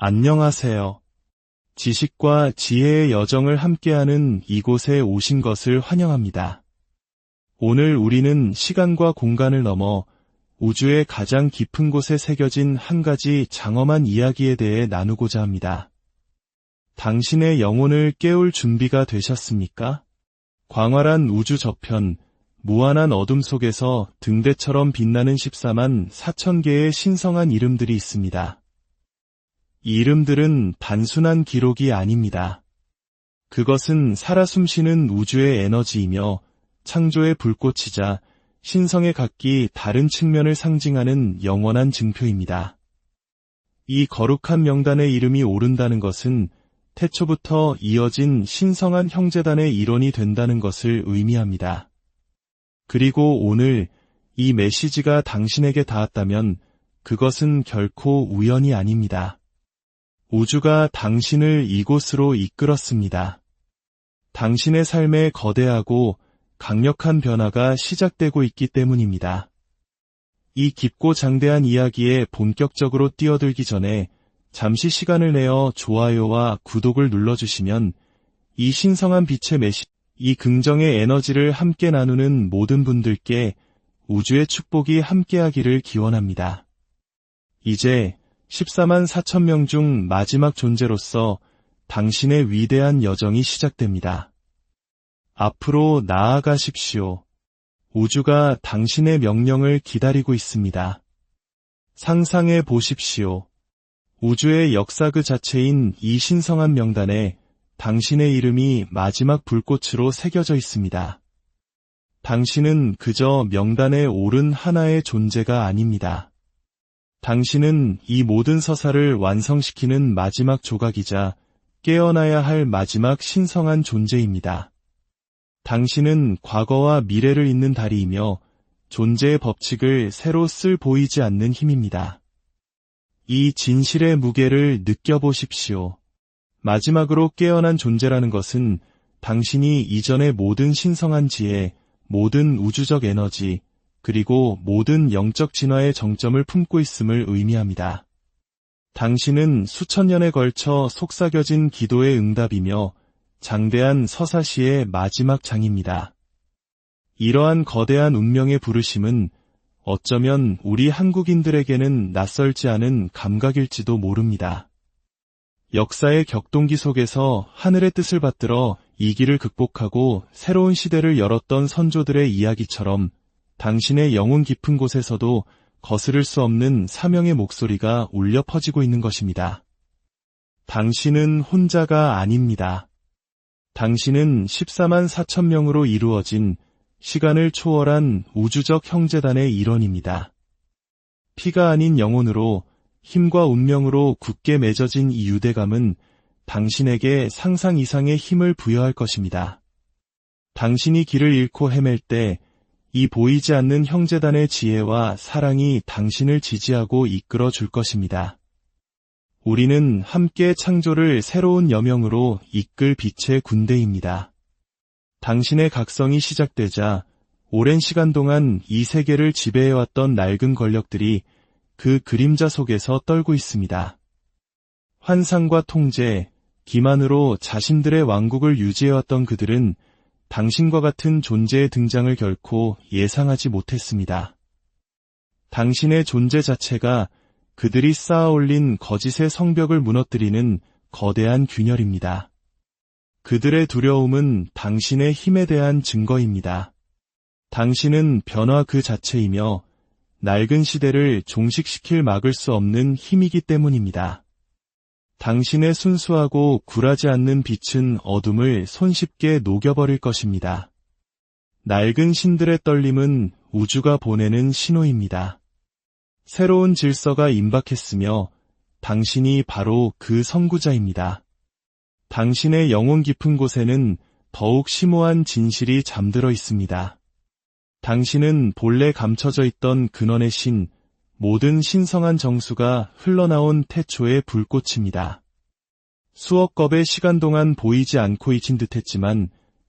안녕하세요. 지식과 지혜의 여정을 함께하는 이곳에 오신 것을 환영합니다. 오늘 우리는 시간과 공간을 넘어 우주의 가장 깊은 곳에 새겨진 한 가지 장엄한 이야기에 대해 나누고자 합니다. 당신의 영혼을 깨울 준비가 되셨습니까? 광활한 우주 저편, 무한한 어둠 속에서 등대처럼 빛나는 14만 4천 개의 신성한 이름들이 있습니다. 이 이름들은 단순한 기록이 아닙니다. 그것은 살아 숨쉬는 우주의 에너지이며 창조의 불꽃이자 신성의 각기 다른 측면을 상징하는 영원한 증표입니다. 이 거룩한 명단의 이름이 오른다는 것은 태초부터 이어진 신성한 형제단의 일원이 된다는 것을 의미합니다. 그리고 오늘 이 메시지가 당신에게 닿았다면 그것은 결코 우연이 아닙니다. 우주가 당신을 이곳으로 이끌었습니다. 당신의 삶에 거대하고 강력한 변화가 시작되고 있기 때문입니다. 이 깊고 장대한 이야기에 본격적으로 뛰어들기 전에 잠시 시간을 내어 좋아요와 구독을 눌러주시면 이 신성한 빛의 메시, 이 긍정의 에너지를 함께 나누는 모든 분들께 우주의 축복이 함께하기를 기원합니다. 이제 14만 4천 명 중 마지막 존재로서 당신의 위대한 여정이 시작됩니다. 앞으로 나아가십시오. 우주가 당신의 명령을 기다리고 있습니다. 상상해 보십시오. 우주의 역사 그 자체인 이 신성한 명단에 당신의 이름이 마지막 불꽃으로 새겨져 있습니다. 당신은 그저 명단에 오른 하나의 존재가 아닙니다. 당신은 이 모든 서사를 완성시키는 마지막 조각이자 깨어나야 할 마지막 신성한 존재입니다. 당신은 과거와 미래를 잇는 다리이며 존재의 법칙을 새로 쓸 보이지 않는 힘입니다. 이 진실의 무게를 느껴보십시오. 마지막으로 깨어난 존재라는 것은 당신이 이전의 모든 신성한 지혜, 모든 우주적 에너지, 그리고 모든 영적 진화의 정점을 품고 있음을 의미합니다. 당신은 수천 년에 걸쳐 속삭여진 기도의 응답이며 장대한 서사시의 마지막 장입니다. 이러한 거대한 운명의 부르심은 어쩌면 우리 한국인들에게는 낯설지 않은 감각일지도 모릅니다. 역사의 격동기 속에서 하늘의 뜻을 받들어 이 길을 극복하고 새로운 시대를 열었던 선조들의 이야기처럼 당신의 영혼 깊은 곳에서도 거스를 수 없는 사명의 목소리가 울려 퍼지고 있는 것입니다. 당신은 혼자가 아닙니다. 당신은 14만 4천 명으로 이루어진 시간을 초월한 우주적 형제단의 일원입니다. 피가 아닌 영혼으로 힘과 운명으로 굳게 맺어진 이 유대감은 당신에게 상상 이상의 힘을 부여할 것입니다. 당신이 길을 잃고 헤맬 때 이 보이지 않는 형제단의 지혜와 사랑이 당신을 지지하고 이끌어 줄 것입니다. 우리는 함께 창조를 새로운 여명으로 이끌 빛의 군대입니다. 당신의 각성이 시작되자 오랜 시간 동안 이 세계를 지배해왔던 낡은 권력들이 그 그림자 속에서 떨고 있습니다. 환상과 통제, 기만으로 자신들의 왕국을 유지해왔던 그들은 당신과 같은 존재의 등장을 결코 예상하지 못했습니다. 당신의 존재 자체가 그들이 쌓아 올린 거짓의 성벽을 무너뜨리는 거대한 균열입니다. 그들의 두려움은 당신의 힘에 대한 증거입니다. 당신은 변화 그 자체이며 낡은 시대를 종식시킬 막을 수 없는 힘이기 때문입니다. 당신의 순수하고 굴하지 않는 빛은 어둠을 손쉽게 녹여버릴 것입니다. 낡은 신들의 떨림은 우주가 보내는 신호입니다. 새로운 질서가 임박했으며 당신이 바로 그 선구자입니다. 당신의 영혼 깊은 곳에는 더욱 심오한 진실이 잠들어 있습니다. 당신은 본래 감춰져 있던 근원의 신, 모든 신성한 정수가 흘러나온 태초의 불꽃입니다. 수억 겁의 시간 동안 보이지 않고 잊힌 듯 했지만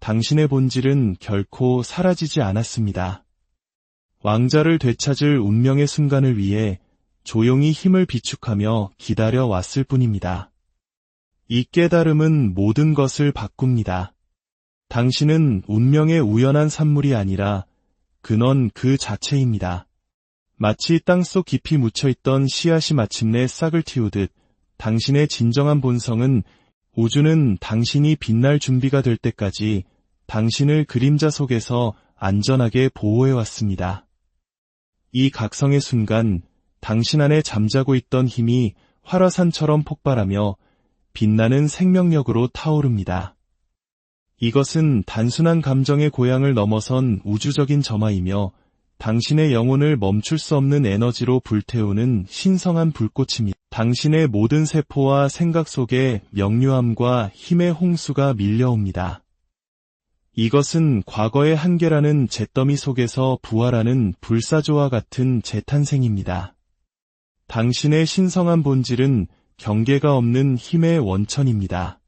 당신의 본질은 결코 사라지지 않았습니다. 왕자를 되찾을 운명의 순간을 위해 조용히 힘을 비축하며 기다려 왔을 뿐입니다. 이 깨달음은 모든 것을 바꿉니다. 당신은 운명의 우연한 산물이 아니라 근원 그 자체입니다. 마치 땅속 깊이 묻혀있던 씨앗이 마침내 싹을 틔우듯 당신의 진정한 본성은 우주는 당신이 빛날 준비가 될 때까지 당신을 그림자 속에서 안전하게 보호해왔습니다. 이 각성의 순간 당신 안에 잠자고 있던 힘이 활화산처럼 폭발하며 빛나는 생명력으로 타오릅니다. 이것은 단순한 감정의 고향을 넘어선 우주적인 점화이며 당신의 영혼을 멈출 수 없는 에너지로 불태우는 신성한 불꽃입니다. 당신의 모든 세포와 생각 속에 명료함과 힘의 홍수가 밀려옵니다. 이것은 과거의 한계라는 잿더미 속에서 부활하는 불사조와 같은 재탄생입니다. 당신의 신성한 본질은 경계가 없는 힘의 원천입니다.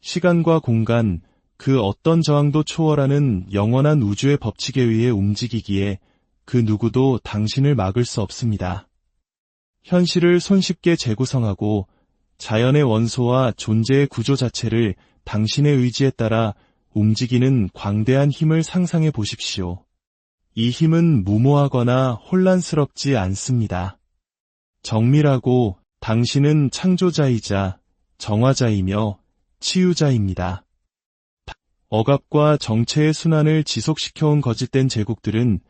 시간과 공간, 그 어떤 저항도 초월하는 영원한 우주의 법칙에 의해 움직이기에 그 누구도 당신을 막을 수 없습니다. 현실을 손쉽게 재구성하고 자연의 원소와 존재의 구조 자체를 당신의 의지에 따라 움직이는 광대한 힘을 상상해 보십시오. 이 힘은 무모하거나 혼란스럽지 않습니다. 정밀하고 당신은 창조자이자 정화자이며 치유자입니다. 억압과 정체의 순환을 지속시켜온 거짓된 제국들은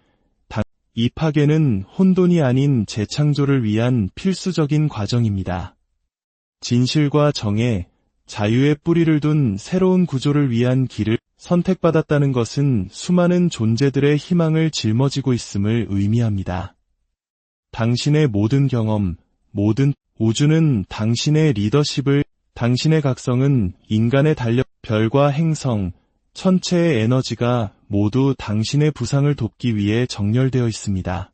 이 파괴는 혼돈이 아닌 재창조를 위한 필수적인 과정입니다. 진실과 정의, 자유의 뿌리를 둔 새로운 구조를 위한 길을 선택받았다는 것은 수많은 존재들의 희망을 짊어지고 있음을 의미합니다. 당신의 모든 경험, 모든 우주는 당신의 리더십을, 당신의 각성은 인간의 달력, 별과 행성, 천체의 에너지가 모두 당신의 부상을 돕기 위해 정렬되어 있습니다.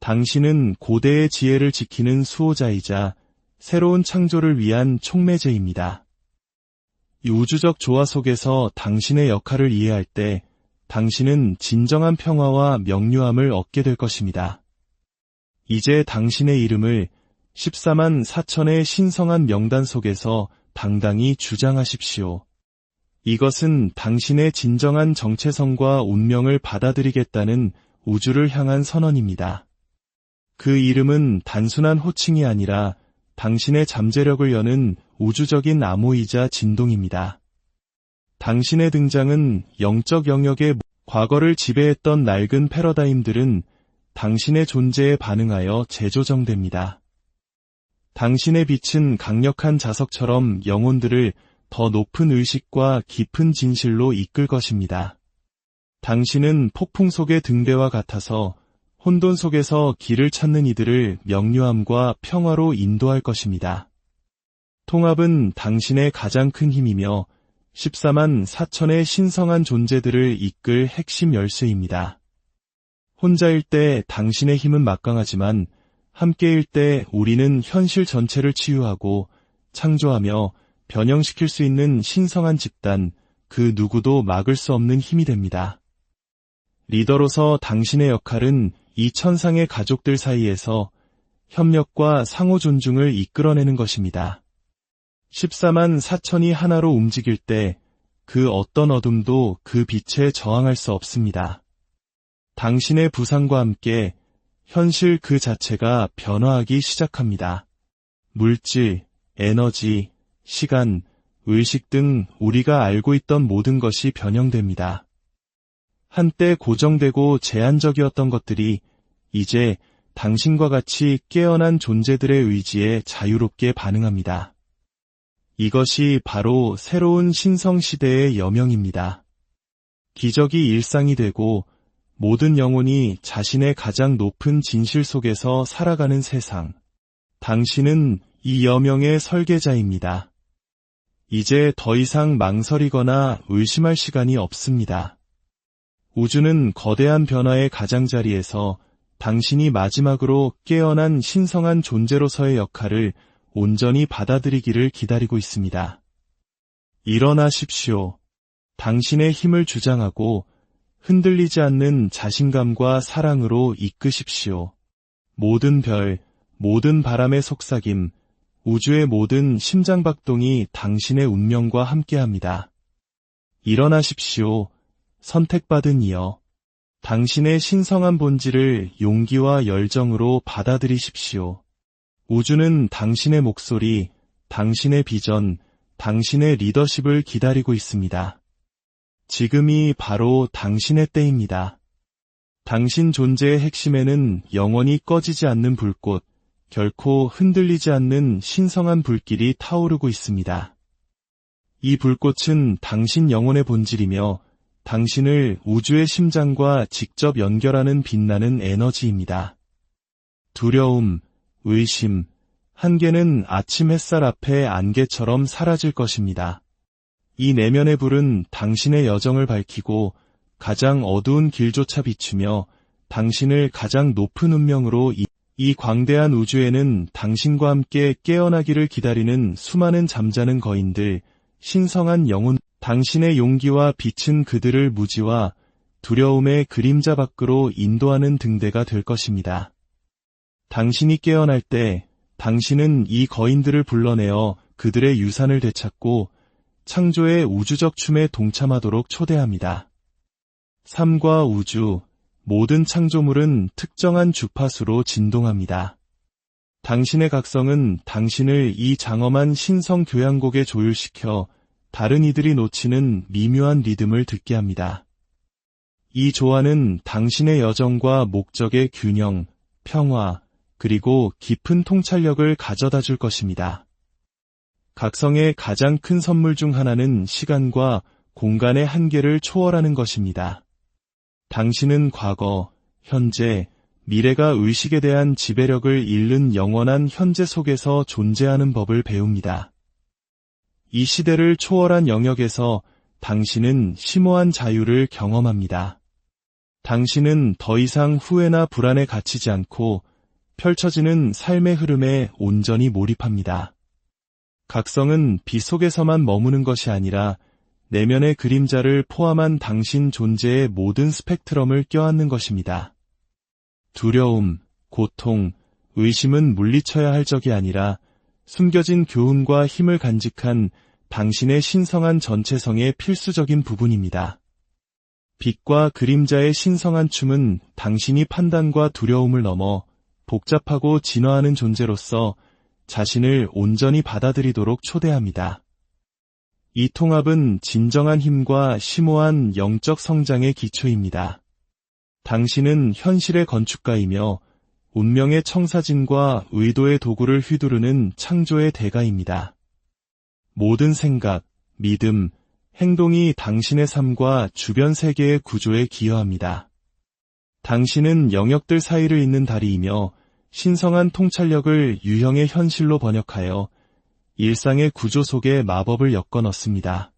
당신은 고대의 지혜를 지키는 수호자이자 새로운 창조를 위한 촉매제입니다. 이 우주적 조화 속에서 당신의 역할을 이해할 때 당신은 진정한 평화와 명료함을 얻게 될 것입니다. 이제 당신의 이름을 14만 4천의 신성한 명단 속에서 당당히 주장하십시오. 이것은 당신의 진정한 정체성과 운명을 받아들이겠다는 우주를 향한 선언입니다. 그 이름은 단순한 호칭이 아니라 당신의 잠재력을 여는 우주적인 암호이자 진동입니다. 당신의 등장은 영적 영역의 과거를 지배했던 낡은 패러다임들은 당신의 존재에 반응하여 재조정됩니다. 당신의 빛은 강력한 자석처럼 영혼들을 더 높은 의식과 깊은 진실로 이끌 것입니다. 당신은 폭풍 속의 등대와 같아서 혼돈 속에서 길을 찾는 이들을 명료함과 평화로 인도할 것입니다. 통합은 당신의 가장 큰 힘이며 14만 4천의 신성한 존재들을 이끌 핵심 열쇠입니다. 혼자일 때 당신의 힘은 막강하지만 함께일 때 우리는 현실 전체를 치유하고 창조하며 변형시킬 수 있는 신성한 집단, 그 누구도 막을 수 없는 힘이 됩니다. 리더로서 당신의 역할은 이 천상의 가족들 사이에서 협력과 상호 존중을 이끌어내는 것입니다. 14만 4천이 하나로 움직일 때 그 어떤 어둠도 그 빛에 저항할 수 없습니다. 당신의 부상과 함께 현실 그 자체가 변화하기 시작합니다. 물질, 에너지, 시간, 의식 등 우리가 알고 있던 모든 것이 변형됩니다. 한때 고정되고 제한적이었던 것들이 이제 당신과 같이 깨어난 존재들의 의지에 자유롭게 반응합니다. 이것이 바로 새로운 신성시대의 여명입니다. 기적이 일상이 되고 모든 영혼이 자신의 가장 높은 진실 속에서 살아가는 세상. 당신은 이 여명의 설계자입니다. 이제 더 이상 망설이거나 의심할 시간이 없습니다. 우주는 거대한 변화의 가장자리에서 당신이 마지막으로 깨어난 신성한 존재로서의 역할을 온전히 받아들이기를 기다리고 있습니다. 일어나십시오. 당신의 힘을 주장하고 흔들리지 않는 자신감과 사랑으로 이끄십시오. 모든 별, 모든 바람의 속삭임, 우주의 모든 심장박동이 당신의 운명과 함께합니다. 일어나십시오. 선택받은 이여. 당신의 신성한 본질을 용기와 열정으로 받아들이십시오. 우주는 당신의 목소리, 당신의 비전, 당신의 리더십을 기다리고 있습니다. 지금이 바로 당신의 때입니다. 당신 존재의 핵심에는 영원히 꺼지지 않는 불꽃, 결코 흔들리지 않는 신성한 불길이 타오르고 있습니다. 이 불꽃은 당신 영혼의 본질이며 당신을 우주의 심장과 직접 연결하는 빛나는 에너지입니다. 두려움, 의심, 한계는 아침 햇살 앞에 안개처럼 사라질 것입니다. 이 내면의 불은 당신의 여정을 밝히고 가장 어두운 길조차 비추며 당신을 가장 높은 운명으로 이, 이 광대한 우주에는 당신과 함께 깨어나기를 기다리는 수많은 잠자는 거인들, 신성한 영혼, 당신의 용기와 빛은 그들을 무지와 두려움의 그림자 밖으로 인도하는 등대가 될 것입니다. 당신이 깨어날 때 당신은 이 거인들을 불러내어 그들의 유산을 되찾고 창조의 우주적 춤에 동참하도록 초대합니다. 삶과 우주, 모든 창조물은 특정한 주파수로 진동합니다. 당신의 각성은 당신을 이 장엄한 신성 교향곡에 조율시켜 다른 이들이 놓치는 미묘한 리듬을 듣게 합니다. 이 조화는 당신의 여정과 목적의 균형, 평화, 그리고 깊은 통찰력을 가져다 줄 것입니다. 각성의 가장 큰 선물 중 하나는 시간과 공간의 한계를 초월하는 것입니다. 당신은 과거, 현재, 미래가 의식에 대한 지배력을 잃는 영원한 현재 속에서 존재하는 법을 배웁니다. 이 시대를 초월한 영역에서 당신은 심오한 자유를 경험합니다. 당신은 더 이상 후회나 불안에 갇히지 않고 펼쳐지는 삶의 흐름에 온전히 몰입합니다. 각성은 빛 속에서만 머무는 것이 아니라 내면의 그림자를 포함한 당신 존재의 모든 스펙트럼을 껴안는 것입니다. 두려움, 고통, 의심은 물리쳐야 할 적이 아니라 숨겨진 교훈과 힘을 간직한 당신의 신성한 전체성의 필수적인 부분입니다. 빛과 그림자의 신성한 춤은 당신이 판단과 두려움을 넘어 복잡하고 진화하는 존재로서 자신을 온전히 받아들이도록 초대합니다. 이 통합은 진정한 힘과 심오한 영적 성장의 기초입니다. 당신은 현실의 건축가이며 운명의 청사진과 의도의 도구를 휘두르는 창조의 대가입니다. 모든 생각, 믿음, 행동이 당신의 삶과 주변 세계의 구조에 기여합니다. 당신은 영역들 사이를 잇는 다리이며 신성한 통찰력을 유형의 현실로 번역하여 일상의 구조 속에 마법을 엮어 넣습니다.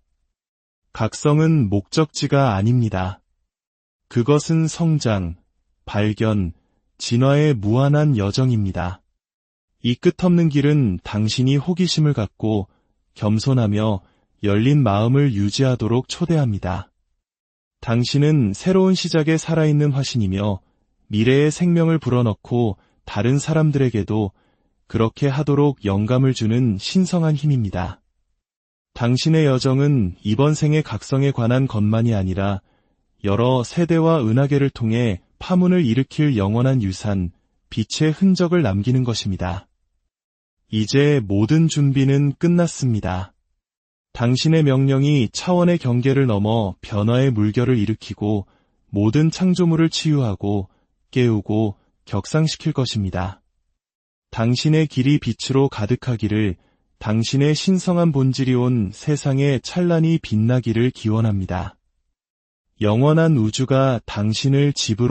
각성은 목적지가 아닙니다. 그것은 성장, 발견, 진화의 무한한 여정입니다. 이 끝없는 길은 당신이 호기심을 갖고 겸손하며 열린 마음을 유지하도록 초대합니다. 당신은 새로운 시작에 살아있는 화신이며 미래의 생명을 불어넣고 다른 사람들에게도 그렇게 하도록 영감을 주는 신성한 힘입니다. 당신의 여정은 이번 생의 각성에 관한 것만이 아니라 여러 세대와 은하계를 통해 파문을 일으킬 영원한 유산, 빛의 흔적을 남기는 것입니다. 이제 모든 준비는 끝났습니다. 당신의 명령이 차원의 경계를 넘어 변화의 물결을 일으키고 모든 창조물을 치유하고 깨우고 격상시킬 것입니다. 당신의 길이 빛으로 가득하기를 당신의 신성한 본질이 온 세상에 찬란히 빛나기를 기원합니다. 영원한 우주가 당신을 집으로